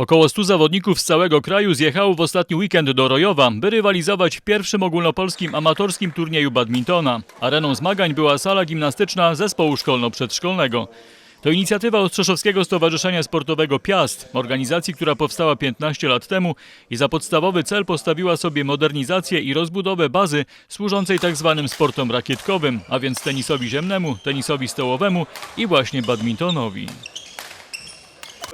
Około 100 zawodników z całego kraju zjechało w ostatni weekend do Rojowa, by rywalizować w pierwszym ogólnopolskim amatorskim turnieju badmintona. Areną zmagań była sala gimnastyczna zespołu szkolno-przedszkolnego. To inicjatywa Ostrzeszowskiego Stowarzyszenia Sportowego Piast, organizacji, która powstała 15 lat temu i za podstawowy cel postawiła sobie modernizację i rozbudowę bazy służącej tzw. sportom rakietkowym, a więc tenisowi ziemnemu, tenisowi stołowemu i właśnie badmintonowi.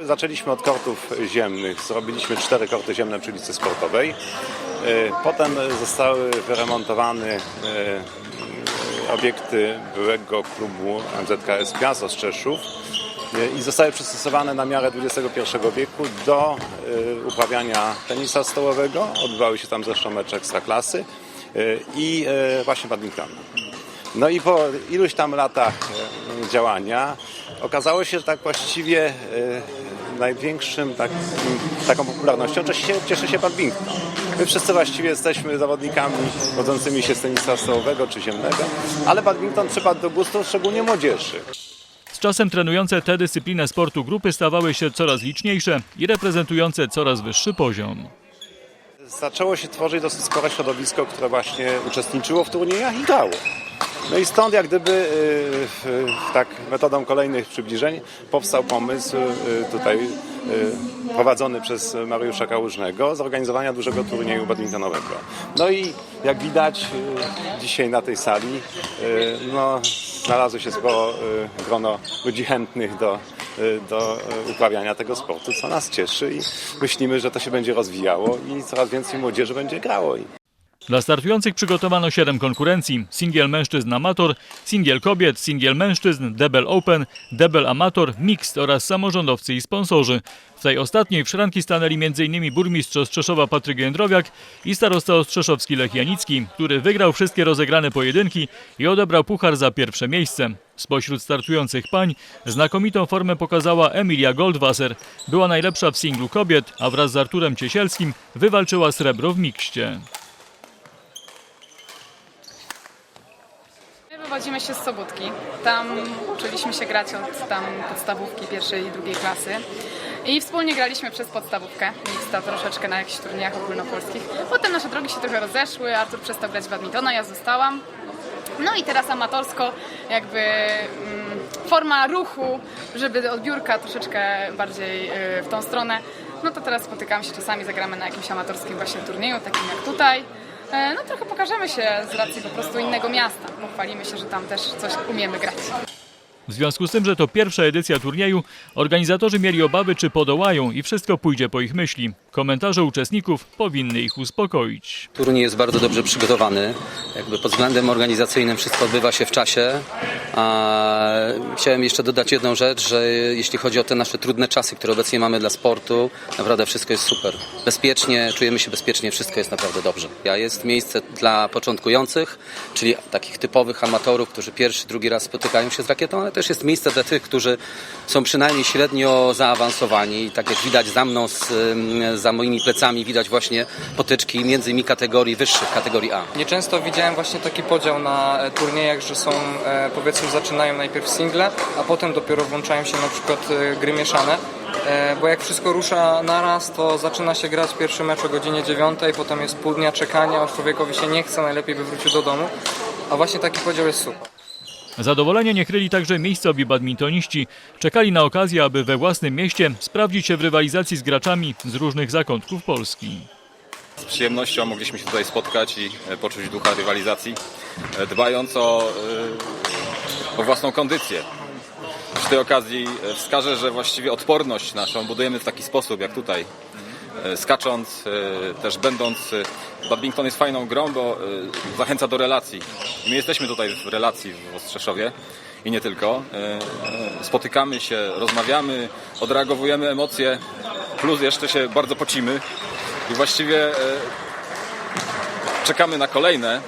Zaczęliśmy od kortów ziemnych. Zrobiliśmy cztery korty ziemne przy ulicy Sportowej. E, Potem zostały wyremontowane e, obiekty byłego klubu MZKS Piast Ostrzeszów e, i zostały przystosowane na miarę XXI wieku do e, uprawiania tenisa stołowego. Odbywały się tam zresztą mecze ekstraklasy e, i właśnie badmintonu. No i po iluś tam latach działania okazało się, że tak właściwie największym takim, taką popularnością cieszy się badminton. My wszyscy właściwie jesteśmy zawodnikami rodzącymi się z tenisa stołowego czy ziemnego, ale badminton przypadł do gustu szczególnie młodzieży. Z czasem trenujące tę dyscyplinę sportu grupy stawały się coraz liczniejsze i reprezentujące coraz wyższy poziom. Zaczęło się tworzyć dosyć spore środowisko, które właśnie uczestniczyło w turniejach i grało. No i stąd jak gdyby y, tak metodą kolejnych przybliżeń powstał pomysł y, tutaj y, prowadzony przez Mariusza Kałużnego zorganizowania dużego turnieju badmintonowego. No i jak widać dzisiaj na tej sali no, znalazło się sporo grono ludzi chętnych do, do uprawiania tego sportu, co nas cieszy i myślimy, że to się będzie rozwijało i coraz więcej młodzieży będzie grało. Dla startujących przygotowano 7 konkurencji: singiel mężczyzn amator, singiel kobiet, singiel mężczyzn, debel open, debel amator, mixed oraz samorządowcy i sponsorzy. W tej ostatniej w szranki stanęli m.in. burmistrz Ostrzeszowa Patryk Jędrowiak i starosta ostrzeszowski Lech Janicki, który wygrał wszystkie rozegrane pojedynki i odebrał puchar za pierwsze miejsce. Spośród startujących pań znakomitą formę pokazała Emilia Goldwasser. Była najlepsza w singlu kobiet, a wraz z Arturem Ciesielskim wywalczyła srebro w mikście. My wywodzimy się z Sobótki. Tam uczyliśmy się grać od tam podstawówki pierwszej i drugiej klasy. I wspólnie graliśmy przez podstawówkę, mixta troszeczkę na jakichś turniejach ogólnopolskich. Potem nasze drogi się trochę rozeszły, Artur przestał grać w badmintona, ja zostałam. No i teraz amatorsko jakby mm, forma ruchu, żeby odbiórka troszeczkę bardziej y, w tą stronę. No to teraz spotykamy się czasami, zagramy na jakimś amatorskim właśnie turnieju, takim jak tutaj. E, No trochę pokażemy się z racji po prostu innego miasta. Pochwalimy się, że tam też coś umiemy grać. W związku z tym, że to pierwsza edycja turnieju, organizatorzy mieli obawy, czy podołają i wszystko pójdzie po ich myśli. Komentarze uczestników powinny ich uspokoić. Turniej jest bardzo dobrze przygotowany. Jakby pod względem organizacyjnym wszystko odbywa się w czasie. A chciałem jeszcze dodać jedną rzecz, że jeśli chodzi o te nasze trudne czasy, które obecnie mamy dla sportu, naprawdę wszystko jest super. Bezpiecznie, czujemy się bezpiecznie, wszystko jest naprawdę dobrze. Ja jest miejsce dla początkujących, czyli takich typowych amatorów, którzy pierwszy, drugi raz spotykają się z rakietą, ale też jest miejsce dla tych, którzy są przynajmniej średnio zaawansowani. I tak jak widać za mną, z, ym, za moimi plecami, widać właśnie potyczki między innymi kategorii wyższych, kategorii A. Nieczęsto widziałem właśnie taki podział na e, turniejach, że są e, powiedzmy zaczynają najpierw single, a potem dopiero włączają się na przykład e, gry mieszane. Bo jak wszystko rusza naraz, to zaczyna się grać pierwszy mecz o godzinie 9, potem jest pół dnia czekania, a człowiekowi się nie chce, najlepiej by wrócił do domu. A właśnie taki podział jest super. Zadowolenie nie kryli także miejscowi badmintoniści. Czekali na okazję, aby we własnym mieście sprawdzić się w rywalizacji z graczami z różnych zakątków Polski. Z przyjemnością mogliśmy się tutaj spotkać i e, poczuć ducha rywalizacji, e, dbając o, e, o własną kondycję. Przy tej okazji wskażę, że właściwie odporność naszą budujemy w taki sposób, jak tutaj. E, Skacząc, e, też będąc, e, badminton jest fajną grą, bo zachęca do relacji. My jesteśmy tutaj w relacji w Ostrzeszowie i nie tylko. Spotykamy się, rozmawiamy, odreagowujemy emocje, plus jeszcze się bardzo pocimy. I właściwie czekamy na kolejne,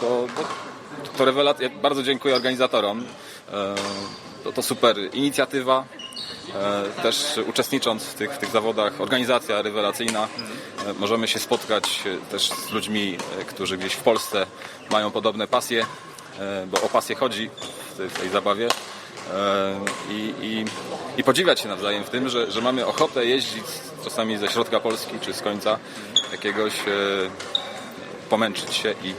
bo, to rewelacja. Bardzo dziękuję organizatorom. To, to super inicjatywa Też uczestnicząc w tych, w tych zawodach, organizacja rewelacyjna, e, możemy się spotkać e, też z ludźmi, e, którzy gdzieś w Polsce mają podobne pasje, e, bo o pasję chodzi w tej, w tej zabawie. E, I, i, I podziwiać się nawzajem w tym, że, że mamy ochotę jeździć czasami ze środka Polski czy z końca jakiegoś e, pomęczyć się i,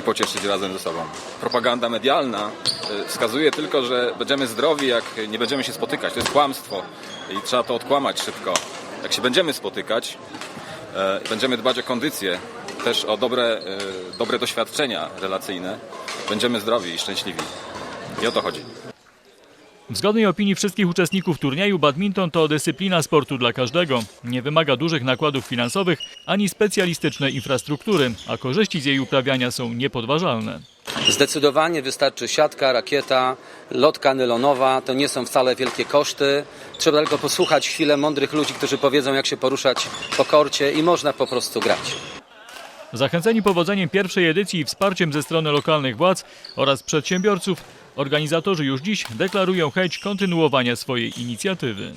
i pocieszyć razem ze sobą. Propaganda medialna e, wskazuje tylko, że będziemy zdrowi, jak nie będziemy się spotykać. To jest kłamstwo i trzeba to odkłamać szybko. Jak się będziemy spotykać, e, będziemy dbać o kondycję, też o dobre, e, dobre doświadczenia relacyjne, będziemy zdrowi i szczęśliwi. I o to chodzi. W zgodnej opinii wszystkich uczestników turnieju badminton to dyscyplina sportu dla każdego. Nie wymaga dużych nakładów finansowych ani specjalistycznej infrastruktury, a korzyści z jej uprawiania są niepodważalne. Zdecydowanie wystarczy siatka, rakieta, lotka nylonowa. To nie są wcale wielkie koszty. Trzeba tylko posłuchać chwilę mądrych ludzi, którzy powiedzą, jak się poruszać po korcie i można po prostu grać. Zachęceni powodzeniem pierwszej edycji i wsparciem ze strony lokalnych władz oraz przedsiębiorców, organizatorzy już dziś deklarują chęć kontynuowania swojej inicjatywy.